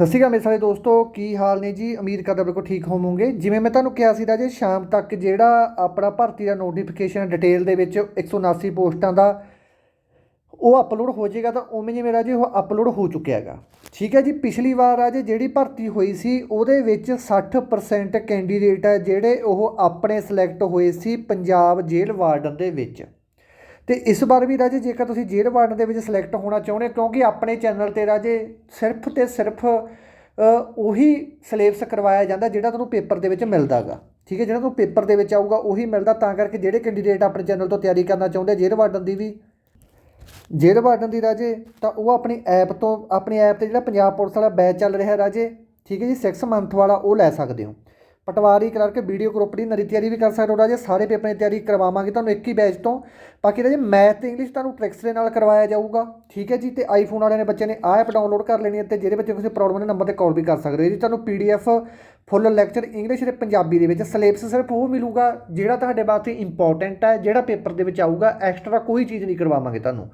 ਸਤਿ ਸ਼੍ਰੀ ਅਕਾਲ ਮੇਰੇ ਸਾਰੇ ਦੋਸਤੋ, ਕੀ ਹਾਲ ਨੇ ਜੀ? ਉਮੀਦ ਕਰਦਾ ਬਿਲਕੁਲ ਠੀਕ ਹੋਵੋਗੇ। ਜਿਵੇਂ ਮੈਂ ਤੁਹਾਨੂੰ ਕਿਹਾ ਸੀ ਰਾਜੇ ਸ਼ਾਮ ਤੱਕ ਜਿਹੜਾ ਆਪਣਾ ਭਰਤੀ ਦਾ ਨੋਟੀਫਿਕੇਸ਼ਨ ਡਿਟੇਲ ਦੇ ਵਿੱਚ 179 ਪੋਸਟਾਂ ਦਾ ਉਹ ਅਪਲੋਡ ਹੋ ਜਾਏਗਾ, ਤਾਂ ਉਵੇਂ ਜਿਵੇਂ ਰਾਜੇ ਉਹ ਅਪਲੋਡ ਹੋ ਚੁੱਕਿਆ ਹੈਗਾ। ਠੀਕ ਹੈ ਜੀ, ਪਿਛਲੀ ਵਾਰ ਰਾਜੇ ਜਿਹੜੀ ਭਰਤੀ ਹੋਈ ਸੀ, ਉਹਦੇ ਵਿੱਚ 60% ਕੈਂਡੀਡੇਟ ਹੈ ਜਿਹੜੇ ਉਹ ਆਪਣੇ ਸਿਲੈਕਟ ਹੋਏ ਸੀ ਪੰਜਾਬ ਜੇਲ੍ਹ ਵਾਰਡਨ ਦੇ ਵਿੱਚ। ਤੇ ਇਸ ਵਾਰ ਵੀ ਰਾਜੇ ਜੇਕਰ ਤੁਸੀਂ ਜੇਲ੍ਹ ਵਾਰਡਨ ਦੇ ਵਿੱਚ ਸਿਲੈਕਟ ਹੋਣਾ ਚਾਹੁੰਦੇ ਹੋ, ਕਿਉਂਕਿ ਆਪਣੇ ਚੈਨਲ ਤੇ ਰਾਜੇ ਸਿਰਫ ਤੇ ਸਿਰਫ ਉਹੀ ਸਿਲੇਬਸ ਕਰਵਾਇਆ ਜਾਂਦਾ ਜਿਹੜਾ ਤੁਹਾਨੂੰ ਪੇਪਰ ਦੇ ਵਿੱਚ ਮਿਲਦਾਗਾ ਠੀਕ ਹੈ, ਜਿਹੜਾ ਤੁਹਾਨੂੰ ਪੇਪਰ ਦੇ ਵਿੱਚ ਆਊਗਾ, ਉਹੀ ਮਿਲਦਾ। ਤਾਂ ਕਰਕੇ ਜਿਹੜੇ ਕੈਂਡੀਡੇਟ ਆਪਣੇ ਚੈਨਲ ਤੋਂ ਤਿਆਰੀ ਕਰਨਾ ਚਾਹੁੰਦੇ ਆ, ਜੇਲ੍ਹ ਵਾਰਡਨ ਦੀ ਵੀ। ਜੇਲ੍ਹ ਵਾਰਡਨ ਦੀ ਰਾਜੇ, ਤਾਂ ਉਹ ਆਪਣੀ ਐਪ ਤੋਂ, ਆਪਣੀ ਐਪ ਤੇ ਜਿਹੜਾ ਪੰਜਾਬ ਪੁਲਿਸ ਵਾਲਾ ਬੈਚ ਚੱਲ ਰਿਹਾ ਰਾਜੇ, ਠੀਕ ਹੈ ਜੀ 6 ਮੰਥ ਵਾਲਾ ਉਹ ਲੈ ਸਕਦੇ ਹੋ। ਪਟਵਾਰੀ ਕਲਰਕ ਵੀਡੀਓ ਗਰੁੱਪ ਦੀ ਨਰੀ ਤਿਆਰੀ ਵੀ ਕਰ ਸਕਦੇ ਹੋ ਰਾਜੇ। ਸਾਰੇ ਪੇਪਰਾਂ ਦੀ ਤਿਆਰੀ ਕਰਵਾਵਾਂਗੇ ਤੁਹਾਨੂੰ ਇੱਕ ਹੀ ਬੈਚ ਤੋਂ। ਬਾਕੀ ਰਾਜੇ ਮੈਥ ਤੇ ਇੰਗਲਿਸ਼ ਤੁਹਾਨੂੰ ਟ੍ਰਿਕਸ ਦੇ ਨਾਲ ਕਰਵਾਇਆ ਜਾਊਗਾ। ਠੀਕ ਹੈ ਜੀ, ਤੇ ਆਈਫੋਨ ਵਾਲਿਆਂ ਨੇ ਬੱਚੇ ਨੇ ਆਹ ਐਪ ਡਾਊਨਲੋਡ ਕਰ ਲੈਣੀ ਹੈ ਤੇ ਜਿਹੜੇ ਬੱਚੇ ਕਿਸੇ ਪ੍ਰੋਬਲਮ ਦੇ ਨੰਬਰ ਤੇ ਕਾਲ ਵੀ ਕਰ ਸਕਦੇ ਹੋ। ਜੀ ਤੁਹਾਨੂੰ ਪੀਡੀਐਫ ਫੁੱਲ ਲੈਕਚਰ ਇੰਗਲਿਸ਼ ਤੇ ਪੰਜਾਬੀ ਦੇ ਵਿੱਚ ਸਿਲੇਬਸ ਸਿਰਫ ਉਹ ਮਿਲੂਗਾ ਜਿਹੜਾ ਤੁਹਾਡੇ ਵਾਸਤੇ ਇੰਪੋਰਟੈਂਟ ਹੈ, ਜਿਹੜਾ ਪੇਪਰ ਦੇ ਵਿੱਚ ਆਊਗਾ ਐਕਸਟਰਾ ਕੋਈ ਚੀਜ਼ ਨਹੀਂ ਕਰਵਾਵਾਂਗੇ ਤੁਹਾਨੂੰ।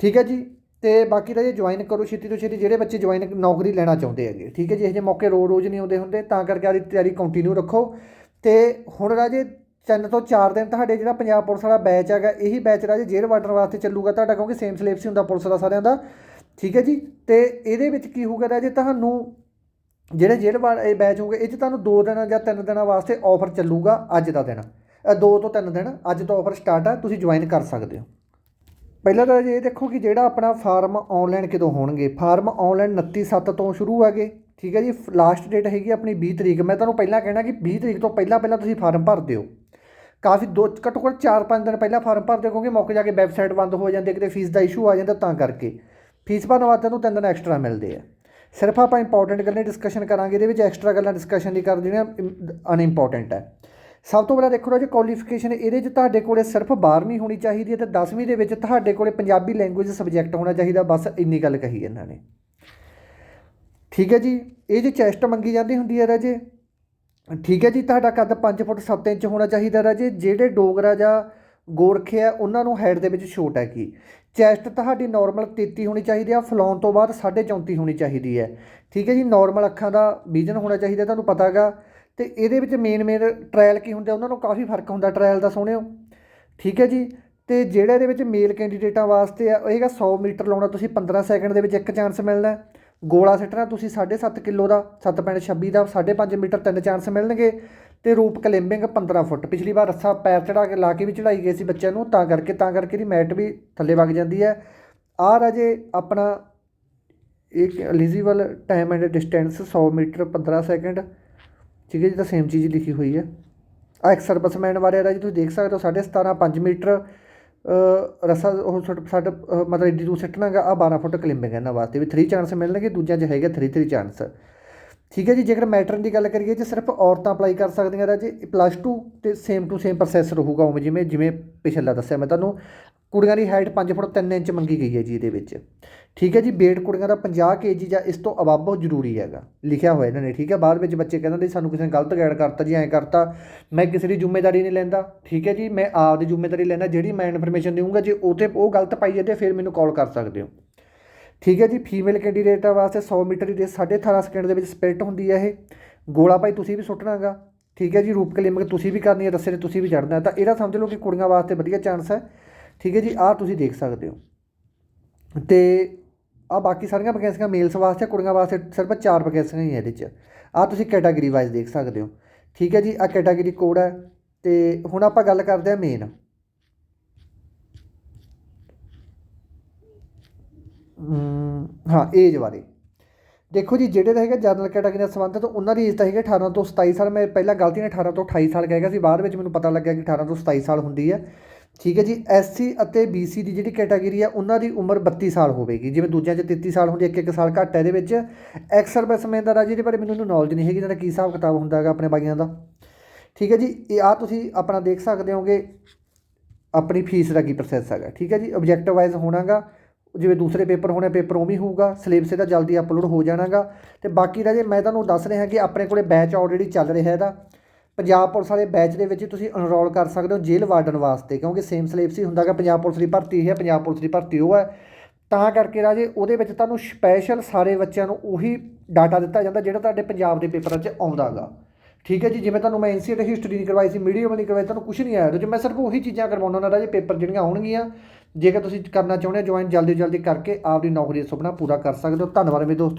ਠੀਕ ਹੈ ਜੀ ਤੇ ਬਾਕੀ ਤਾਂ ਇਹ ਜੁਆਇਨ ਕਰੋ ਛੇਤੀ ਤੋਂ ਛੇਤੀ, ਜਿਹੜੇ ਬੱਚੇ ਜੁਆਇਨ ਨੌਕਰੀ ਲੈਣਾ ਚਾਹੁੰਦੇ ਹੈਗੇ, ਠੀਕ ਹੈ ਜੀ, ਇਹ ਜਿਹੇ ਮੌਕੇ ਰੋਜ਼ ਰੋਜ਼ ਨਹੀਂ ਆਉਂਦੇ ਹੁੰਦੇ, ਤਾਂ ਕਰਕੇ ਆਦੀ ਤਿਆਰੀ ਕੰਟੀਨਿਊ ਰੱਖੋ। ਤੇ ਹੁਣ ਰਾਜੇ ਤਿੰਨ ਤੋਂ ਚਾਰ ਦਿਨ ਤੁਹਾਡੇ ਜਿਹੜਾ ਪੰਜਾਬ ਪੁਲਿਸ ਵਾਲਾ ਬੈਚ ਹੈਗਾ, ਇਹੀ ਬੈਚ ਰਾਜੇ ਜੇਲ੍ਹ ਵਾਟਰ ਵਾਸਤੇ ਚੱਲੂਗਾ, ਤੁਹਾਡਾ ਕਿਉਂਕਿ ਸੇਮ ਸਿਲੇਬਸ ਹੀ ਹੁੰਦਾ ਪੁਲਿਸ ਦਾ ਸਾਰਿਆਂ ਦਾ, ਠੀਕ ਹੈ ਜੀ। ਤੇ ਇਹਦੇ ਵਿੱਚ ਕੀ ਹੋਊਗਾ ਰਾਜੇ, ਤੁਹਾਨੂੰ ਜਿਹੜੇ ਜੇਲ੍ਹ ਵਾਲ ਇਹ ਬੈਚ ਹੋਊਗਾ, ਇਹ 'ਚ ਤੁਹਾਨੂੰ 2 ਦਿਨ ਜਾਂ 3 ਦਿਨਾਂ ਵਾਸਤੇ ਆਫਰ ਚੱਲੂਗਾ ਅੱਜ ਦਾ ਦਿਨ। 2 ਤੋਂ 3 ਦਿਨ, ਅੱਜ ਤੋਂ ਆਫਰ ਸਟਾਰਟ ਆ, ਤੁਸੀਂ ਜੁਆਇਨ ਕਰ ਸਕਦੇ ਹੋ। ਪਹਿਲਾਂ ਤਾਂ ਇਹ ਦੇਖੋ ਕਿ ਜਿਹੜਾ ਆਪਣਾ ਫਾਰਮ ਆਨਲਾਈਨ ਕਦੋਂ ਹੋਣਗੇ? ਫਾਰਮ ਆਨਲਾਈਨ 29 ਸੱਤ ਤੋਂ ਸ਼ੁਰੂ ਹੈਗੇ, ਠੀਕ ਹੈ ਜੀ? ਲਾਸਟ ਡੇਟ ਹੈਗੀ ਆਪਣੀ 20 ਤਰੀਕ। ਮੈਂ ਤੁਹਾਨੂੰ ਪਹਿਲਾਂ ਕਹਿਣਾ ਕਿ 20 ਤਰੀਕ ਤੋਂ ਪਹਿਲਾਂ ਪਹਿਲਾਂ ਤੁਸੀਂ ਫਾਰਮ ਭਰ ਦਿਓ। ਕਾਫੀ ਦੋ, ਘੱਟੋ ਘੱਟ 4-5 ਦਿਨ ਪਹਿਲਾਂ ਫਾਰਮ ਭਰ ਦਿਓ, ਕਿਉਂਕਿ ਮੌਕੇ ਜਾ ਕੇ ਵੈਬਸਾਈਟ ਬੰਦ ਹੋ ਜਾਂਦੀ ਹੈ ਕਿਤੇ ਫੀਸ ਦਾ ਇਸ਼ੂ ਆ ਜਾਂਦਾ ਤਾਂ ਕਰਕੇ। ਫੀਸ ਭਰਨ ਵਾਸਤੇ ਤੁਹਾਨੂੰ ਤਿੰਨ ਦਿਨ ਐਕਸਟਰਾ ਮਿਲਦੇ ਆ। ਸਿਰਫ ਆਪਾਂ ਇੰਪੋਰਟੈਂਟ ਗੱਲਾਂ ਡਿਸਕਸ਼ਨ ਕਰਾਂਗੇ, ਇਹਦੇ ਵਿੱਚ ਐਕਸਟਰਾ ਗੱਲਾਂ ਡਿਸਕਸ਼ਨ ਨਹੀਂ ਕਰ ਜਿਹੜੀਆਂ ਅਨਇੰਪੋਰਟੈਂਟ ਹੈ। ਸਭ ਤੋਂ ਪਹਿਲਾਂ ਦੇਖੋ ਰਾਜੇ ਕੁਆਲੀਫਿਕੇਸ਼ਨ ਇਹਦੇ 'ਚ ਤੁਹਾਡੇ ਕੋਲੇ ਸਿਰਫ 12ਵੀਂ ਹੋਣੀ ਚਾਹੀਦੀ ਹੈ ਤੇ 10ਵੀਂ ਦੇ ਵਿੱਚ ਤੁਹਾਡੇ ਕੋਲੇ ਪੰਜਾਬੀ ਲੈਂਗੁਏਜ ਸਬਜੈਕਟ ਹੋਣਾ ਚਾਹੀਦਾ, ਬਸ ਇੰਨੀ ਗੱਲ ਕਹੀ ਇਹਨਾਂ ਨੇ। ਠੀਕ ਹੈ ਜੀ, ਇਹ ਜੀ ਚੈਸਟ ਮੰਗੀ ਜਾਂਦੀ ਹੁੰਦੀ ਹੈ ਰਾਜੇ। ਠੀਕ ਹੈ ਜੀ, ਤੁਹਾਡਾ ਕੱਦ 5 ਫੁੱਟ 7 ਇੰਚ ਹੋਣਾ ਚਾਹੀਦਾ ਰਾਜੇ, ਜਿਹੜੇ ਡੋਗਰਾ ਜਾਂ ਗੋਰਖੇ ਆ, ਉਹਨਾਂ ਨੂੰ ਹੈਡ ਦੇ ਵਿੱਚ ਛੋਟ ਹੈ ਕੀ? ਚੈਸਟ ਤੁਹਾਡੀ ਨਾਰਮਲ 33 ਹੋਣੀ ਚਾਹੀਦੀ ਆ, ਫਲਾਉਣ ਤੋਂ ਬਾਅਦ 34.5 ਹੋਣੀ ਚਾਹੀਦੀ ਹੈ। ਠੀਕ ਹੈ ਜੀ ਨਾਰਮਲ ਅੱਖਾਂ ਦਾ ਵਿਜ਼ਨ ਹੋਣਾ ਚਾਹੀਦਾ, ਤੁਹਾਨੂੰ ਪਤਾ ਹੈਗਾ। ਤੇ ਇਹਦੇ ਵਿੱਚ ਮੇਨ ਮੇਨ ਟ੍ਰਾਇਲ ਕੀ ਹੁੰਦੇ ਉਹਨਾਂ ਨੂੰ ਕਾਫੀ ਫ਼ਰਕ ਹੁੰਦਾ ਟ੍ਰਾਇਲ ਦਾ ਸੋਹਣਿਓ ਠੀਕ ਹੈ ਜੀ? ਤੇ ਜਿਹੜਾ ਇਹਦੇ ਵਿੱਚ ਮੇਲ ਕੈਂਡੀਡੇਟਾਂ ਵਾਸਤੇ ਆ ਇਹਗਾ ਹੈਗਾ 100 ਮੀਟਰ ਲਾਉਣਾ, ਤੁਸੀਂ 15 ਸੈਕਿੰਡ ਦੇ ਵਿੱਚ ਇੱਕ ਚਾਂਸ ਮਿਲਣਾ। ਗੋਲਾ ਸਿੱਟਣਾ, ਤੁਸੀਂ 7.5 ਕਿਲੋ ਦਾ 7.26 ਦਾ 5.5 ਮੀਟਰ ਤਿੰਨ ਚਾਂਸ ਮਿਲਣਗੇ। ਤੇ ਰੂਪ ਕਲਿੰਬਿੰਗ 15 ਫੁੱਟ। ਪਿਛਲੀ ਵਾਰ ਰੱਸਾ ਪੈਰ ਚੜਾ ਕੇ ਲਾ ਕੇ ਵੀ ਚੜਾਈ ਗਈ ਸੀ ਬੱਚਿਆਂ ਨੂੰ, ਤਾਂ ਕਰਕੇ ਤਾਂ ਕਰਕੇ ਦੀ ਮੈਟ ਵੀ ਥੱਲੇ ਵਗ ਜਾਂਦੀ ਹੈ। ਆਹ ਰਾਜੇ ਆਪਣਾ ਇੱਕ eligible time and distance 100 metre 15 second ਠੀਕ ਹੈ ਜੀ ਤਾਂ ਸੇਮ ਚੀਜ਼ ਲਿਖੀ ਹੋਈ ਹੈ। ਆ ਇੱਕ ਸਰਵਿਸਮੈਨ ਬਾਰੇ ਜੀ ਤੁਸੀਂ ਦੇਖ ਸਕਦੇ ਹੋ 17.5 5 ਮੀਟਰ ਰਸਾ ਉਹ ਛੋਟ- ਸਾਡਾ ਮਤਲਬ ਇੱਡੀ ਦੂਰ ਸਿੱਟਣਾਗਾ ਆ 12 ਫੁੱਟ ਕਲਿੰਬਿੰਗ ਇਹਨਾਂ ਵਾਸਤੇ, ਵੀ 3 ਚਾਂਸ ਮਿਲਣਗੇ, ਦੂਜਿਆਂ 'ਚ ਹੈਗਾ 3 3 ਚਾਂਸ ਠੀਕ ਹੈ ਜੀ, ਜੇਕਰ ਮੈਟਰਨ ਦੀ ਗੱਲ ਕਰੀਏ ਜੇ, ਸਿਰਫ ਔਰਤਾਂ ਅਪਲਾਈ ਕਰ ਸਕਦੀਆਂ ਰਾਜੇ ਪਲੱਸ 2 ਤੇ ਸੇਮ ਟੂ ਸੇਮ ਪ੍ਰੋਸੈਸ ਰਹੂਗਾ ਉਵੇਂ ਜਿਵੇਂ ਜਿਵੇਂ ਪਿਛਲਾ ਦੱਸਿਆ ਮੈਂ ਤੁਹਾਨੂੰ। ਕੁੜੀਆਂ ਦੀ ਹਾਈਟ 5 ਫੁੱਟ 3 ਇੰਚ ਮੰਗੀ ਗਈ ਹੈ ਜੀ ਇਹਦੇ ਵਿੱਚ। ਠੀਕ ਹੈ ਜੀ, weight ਕੁੜੀਆਂ ਦਾ 50 ਕੇਜੀ ਜਾਂ ਇਸ ਤੋਂ ਅਬਵ ਬਹੁਤ ਜ਼ਰੂਰੀ ਹੈਗਾ। ਲਿਖਿਆ ਹੋਇਆ ਇਹਨਾਂ ਨੇ, ਠੀਕ ਹੈ, ਬਾਅਦ ਵਿੱਚ ਬੱਚੇ ਕਹਿੰਦੇ ਨੇ, ਸਾਨੂੰ ਕਿਸੇ ਨੇ ਗਲਤ ਗਾਈਡ ਕਰਤਾ ਜੀ, ਐਂ ਕਰਤਾ, ਮੈਂ ਕਿਸੇ ਦੀ ਜ਼ਿੰਮੇਵਾਰੀ ਨਹੀਂ ਲੈਂਦਾ। ਠੀਕ ਹੈ ਜੀ, ਮੈਂ ਆਪ ਦੀ ਜ਼ਿੰਮੇਵਾਰੀ ਲੈਂਦਾ, ਜਿਹੜੀ ਮੈਂ ਇਨਫੋਰਮੇਸ਼ਨ ਦੇਵਾਂਗਾ ਜੇ ਉਹ 'ਤੇ ਉਹ ਗਲਤ ਪਾਈ ਜਾਂਦੇ, ਫਿਰ ਮੈਨੂੰ ਕਾਲ ਕਰ ਸਕਦੇ ਹੋ। ਠੀਕ ਹੈ ਜੀ ਫੀਮੇਲ ਕੈਂਡੀਡੇਟਾਂ ਵਾਸਤੇ 100 ਮੀਟਰ ਦੀ ਰੇਸ 18.5 ਸਕਿੰਟ ਦੇ ਵਿੱਚ ਸਪਿਰਟ ਹੁੰਦੀ ਹੈ ਇਹ। ਗੋਲਾ ਭਾਈ ਤੁਸੀਂ ਵੀ ਸੁੱਟਣਾਗਾ ਠੀਕ ਹੈ ਜੀ, ਰੂਪ ਤੁਸੀਂ ਵੀ ਕਰਨੀ ਹੈ, ਦੱਸੇ 'ਤੇ ਤੁਸੀਂ ਵੀ ਚੜਨਾ ਤਾਂ ਇਹਦਾ ਸਮਝ ਲਓ ਕਿ ਕੁੜੀਆਂ ਵਾਸਤੇ ਵਧੀਆ ਚਾਂਸ ਹੈ। ਠੀਕ ਹੈ ਜੀ, ਆਹ ਤੁਸੀਂ ਦੇਖ ਸਕਦੇ ਹੋ। ਤੇ ਆ ਬਾਕੀ ਸਾਰੀਆਂ ਵੈਕੈਂਸੀਆਂ ਮੇਲਸ ਵਾਸਤੇ ਕੁੜੀਆਂ ਵਾਸਤੇ ਸਿਰਫ ਚਾਰ ਵੈਕੈਂਸੀਆਂ ਹੀ ਹੈ ਇਹਦੇ 'ਚ। ਆ ਤੁਸੀਂ ਕੈਟਾਗਰੀ ਵਾਈਜ਼ ਦੇਖ ਸਕਦੇ ਹੋ। ਠੀਕ ਹੈ ਜੀ ਆ ਕੈਟਾਗਰੀ ਕੋਡ ਹੈ ਤੇ ਹੁਣ ਆਪਾਂ ਗੱਲ ਕਰਦੇ ਹਾਂ ਮੇਨ ਹਾਂ ਏਜ ਬਾਰੇ। ਦੇਖੋ ਜੀ, ਜਿਹੜੇ ਤਾਂ ਹੈਗਾ ਜਨਰਲ ਕੈਟਾਗਰੀ ਨਾਲ ਸੰਬੰਧਿਤ, ਉਹਨਾਂ ਦੀ ਏਜ ਤਾਂ ਹੈਗਾ 18 ਤੋਂ 27 ਸਾਲ। ਮੈਂ ਪਹਿਲਾਂ ਗਲਤੀ ਨਾਲ 18 ਤੋਂ 28 ਸਾਲ ਕਹਿ ਗਿਆ ਸੀ, ਬਾਅਦ ਵਿੱਚ ਮੈਨੂੰ ਪਤਾ ਲੱਗਿਆ ਕਿ 18 ਤੋਂ 27 ਸਾਲ ਹੁੰਦੀ ਹੈ। ਠੀਕ ਹੈ ਜੀ ਐਸਸੀ ਅਤੇ ਬੀਸੀ ਦੀ ਜਿਹੜੀ ਕੈਟਾਗਰੀ ਆ, ਉਹਨਾਂ ਦੀ ਉਮਰ 32 ਸਾਲ ਹੋਵੇਗੀ। ਜਿਵੇਂ ਦੂਜਿਆਂ 'ਚ 33 ਸਾਲ ਹੁੰਦੀ ਇੱਕ ਇੱਕ ਸਾਲ ਘੱਟ ਹੈ ਇਹਦੇ ਵਿੱਚ। ਐਕਸ ਸਰਵਿਸਮੈਨ ਦਾ ਰਾਜੀ ਦੇ ਬਾਰੇ ਮੈਨੂੰ ਨੌਲੇਜ ਨਹੀਂ ਹੈਗੀ ਇਹਨਾਂ ਦਾ ਕੀ ਹਿਸਾਬ ਕਿਤਾਬ ਹੁੰਦਾ ਹੈਗਾ ਆਪਣੇ ਬਾਈਆਂ ਦਾ। ਠੀਕ ਹੈ ਜੀ, ਇਹ ਆ ਤੁਸੀਂ ਆਪਣਾ ਦੇਖ ਸਕਦੇ ਹੋਗੇ, ਆਪਣੀ ਫੀਸ ਦਾ ਕੀ ਪ੍ਰੋਸੈਸ ਹੈਗਾ। ਠੀਕ ਹੈ ਜੀ ਆਬਜੈਕਟਿਵ ਵਾਈਜ਼ ਹੋਣਾਗਾ, ਜਿਵੇਂ ਦੂਸਰੇ ਪੇਪਰ ਹੋਣੇ, ਪੇਪਰ ਉਵੇਂ ਹੀ ਹੋਊਗਾ ਸਿਲੇਬਸ ਇਹਦਾ ਜਲਦੀ ਅਪਲੋਡ ਹੋ ਜਾਣਾਗਾ। ਤੇ ਬਾਕੀ ਦਾ ਜੇ ਮੈਂ ਤੁਹਾਨੂੰ ਦੱਸ ਰਿਹਾ ਕਿ ਆਪਣੇ ਕੋਲੇ ਬੈਚ ਆਲਰੇਡੀ ਚੱਲ ਰਿਹਾ ਇਹਦਾ। ਪੰਜਾਬ ਪੁਲਿਸ ਵਾਲੇ ਬੈਚ ਦੇ ਵਿੱਚ ਤੁਸੀਂ ਅਨਰੋਲ ਕਰ ਸਕਦੇ ਹੋ ਜੇਲ੍ਹ ਵਾਰਡਨ ਵਾਸਤੇ, ਕਿਉਂਕਿ ਸੇਮ ਸਿਲੇਬਸ ਹੀ ਹੁੰਦਾਗਾ ਪੰਜਾਬ ਪੁਲਿਸ ਦੀ ਭਰਤੀ ਇਹ ਹੈ, ਪੰਜਾਬ ਪੁਲਿਸ ਦੀ ਭਰਤੀ ਉਹ ਹੈ। ਤਾਂ ਕਰਕੇ ਰਾਜੇ, ਉਹਦੇ ਵਿੱਚ ਤੁਹਾਨੂੰ ਸਪੈਸ਼ਲ ਸਾਰੇ ਬੱਚਿਆਂ ਨੂੰ ਉਹੀ ਡਾਟਾ ਦਿੱਤਾ ਜਾਂਦਾ ਜਿਹੜਾ ਤੁਹਾਡੇ ਪੰਜਾਬ ਦੇ ਪੇਪਰਾਂ 'ਚ ਆਉਂਦਾ ਗਾ। ਠੀਕ ਹੈ ਜੀ, ਜਿਵੇਂ ਤੁਹਾਨੂੰ ਮੈਂ ਐਨਸੀਆਰ ਹਿਸਟਰੀ ਨਹੀਂ ਕਰਵਾਈ ਸੀ ਮੀਡੀਅਮ ਨਹੀਂ ਕਰਵਾਈ, ਤੁਹਾਨੂੰ ਕੁਝ ਨਹੀਂ ਆਇਆ। ਉਹਦੇ ਮੈਂ ਸਿਰਫ ਉਹੀ ਚੀਜ਼ਾਂ ਕਰਵਾਉਣਾ ਉਹਨਾਂ ਰਾਜੇ ਪੇਪਰ ਜਿਹੜੀਆਂ ਆਉਣਗੀਆਂ, ਜੇਕਰ ਤੁਸੀਂ ਕਰਨਾ ਚਾਹੁੰਦੇ ਹੋ ਜੁਆਇਨ ਜਲਦੀ ਜਲਦੀ ਕਰਕੇ ਆਪਦੀ ਨੌਕਰੀ ਦਾ ਸੁਪਨਾ ਪੂਰਾ ਕਰ ਸਕਦੇ ਹੋ। ਧੰਨਵਾਦ ਮੇਰੇ ਦੋਸਤੋ